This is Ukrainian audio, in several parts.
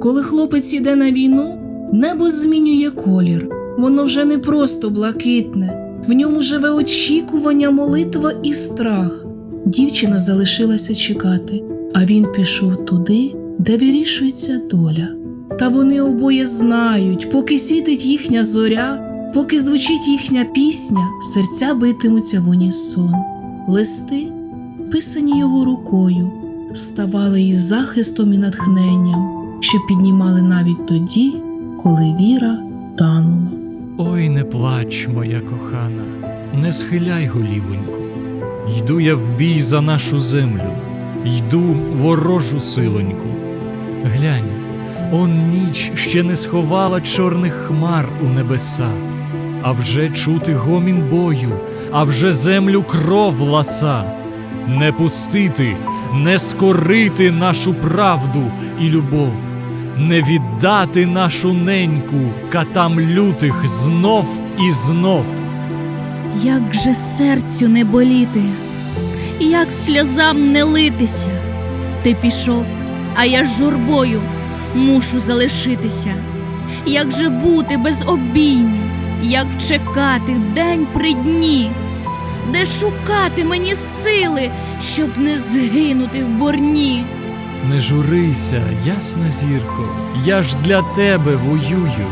Коли хлопець іде на війну, небо змінює колір. Воно вже не просто блакитне, в ньому живе очікування, молитва і страх. Дівчина залишилася чекати, а він пішов туди, де вирішується доля. Та вони обоє знають, поки світить їхня зоря, поки звучить їхня пісня, серця битимуться в унісон. Листи, писані його рукою, ставали і захистом, і натхненням, що піднімали навіть тоді, коли віра танула. Ой, не плач, моя кохана, не схиляй голівоньку. Йду я в бій за нашу землю, йду ворожу силоньку. Глянь, он ніч ще не сховала чорних хмар у небеса, а вже чути гомін бою, а вже землю кров ласа. Не пустити, не скорити нашу правду і любов, не віддати нашу неньку катам лютих знов і знов. Як же серцю не боліти, як сльозам не литися. Ти пішов, а я з журбою мушу залишитися. Як же бути без обіймів, як чекати день при дні, де шукати мені сили, щоб не згинути в борні. Не журися, ясна зірко, я ж для тебе воюю.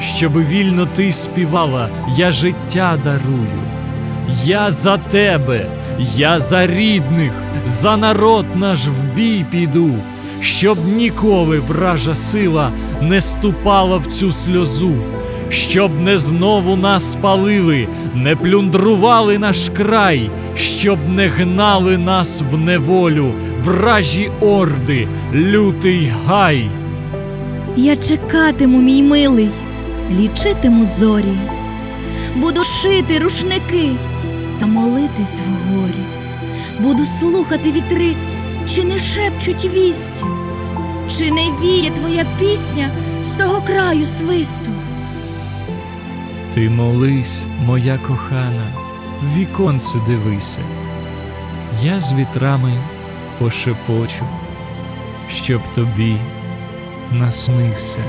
Щоби вільно ти співала, я життя дарую. Я за тебе, я за рідних, за народ наш в бій піду, щоб ніколи вража сила не ступала в цю сльозу, щоб не знову нас палили, не плюндрували наш край, щоб не гнали нас в неволю, вражі орди, лютий гай. Я чекатиму, мій милий, лічитиму зорі, буду шити рушники та молитись в горі, буду слухати вітри, чи не шепчуть вісті, чи не віє твоя пісня з того краю свисту. Ти молись, моя кохана, віконце дивися. Я з вітрами пошепочу, щоб тобі наснився.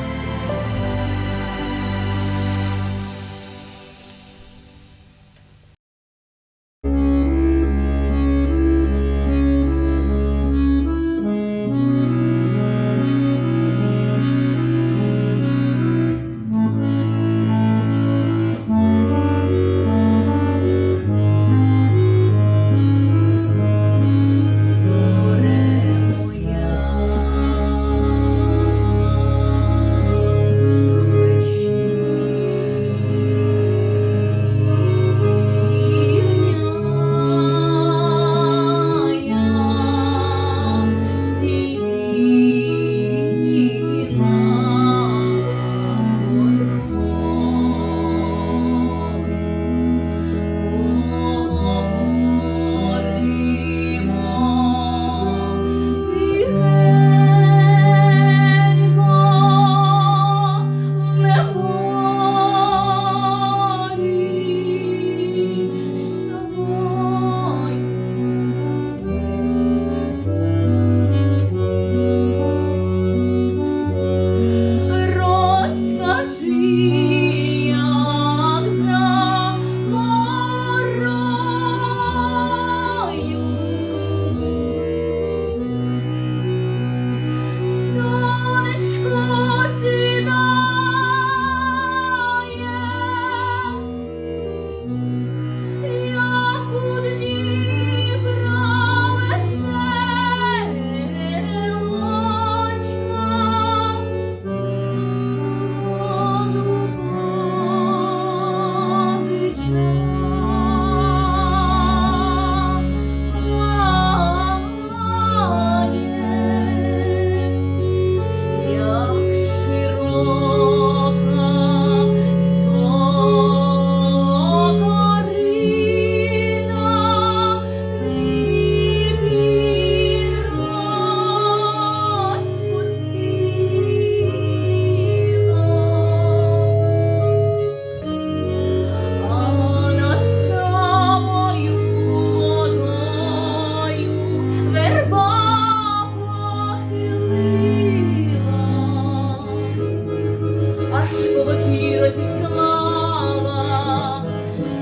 Розіслала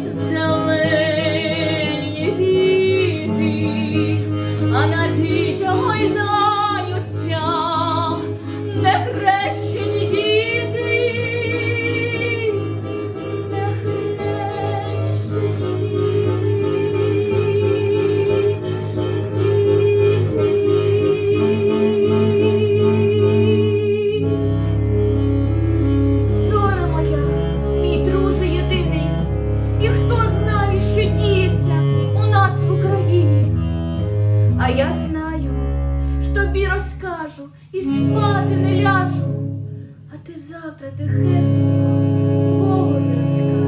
зелені віти, а на вітя гойдаються скажу і спати не ляжу, а ти завтра тихесенько Богові розкажу.